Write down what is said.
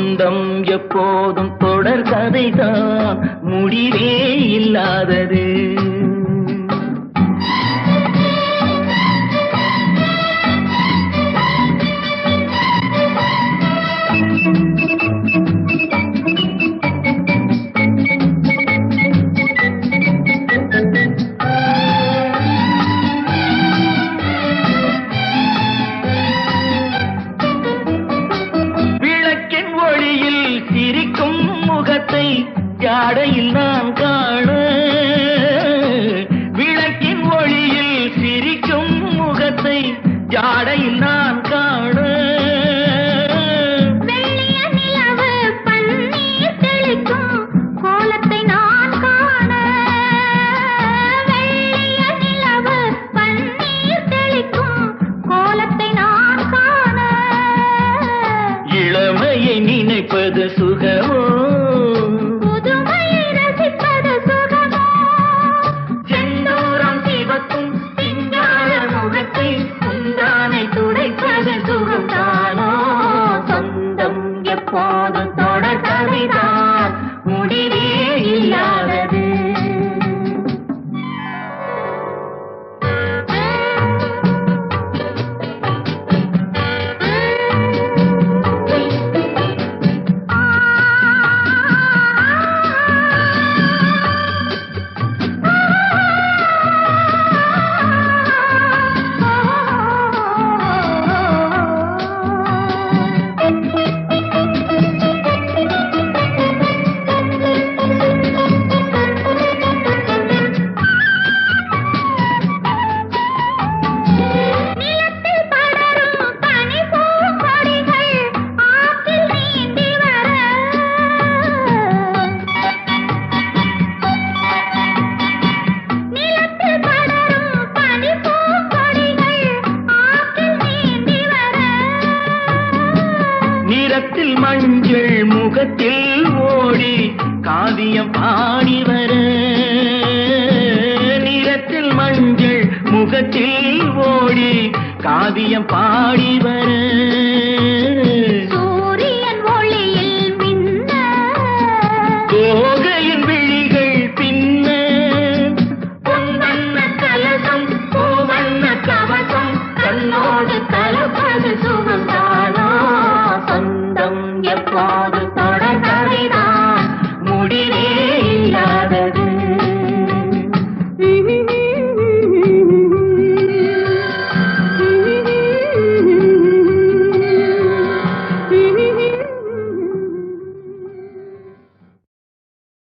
சொந்தம் எப்போதும் தொடர் கதைதான். முடிவே இல்லாதது. காலையில் நான் காண. விளக்கின் ஒளியில் சிரிக்கும் முகத்தை ஜாடையில் நான் காண. நினைப்பது சுகமோ? போது தொடர் கவிதா முடிவே இல்லாத நிறத்தில் மஞ்சள் முகத்தில் ஓடி காவியம் பாடி வர. நிறத்தில் மஞ்சள் முகத்தில் ஓடி காவியம் பாடி வர.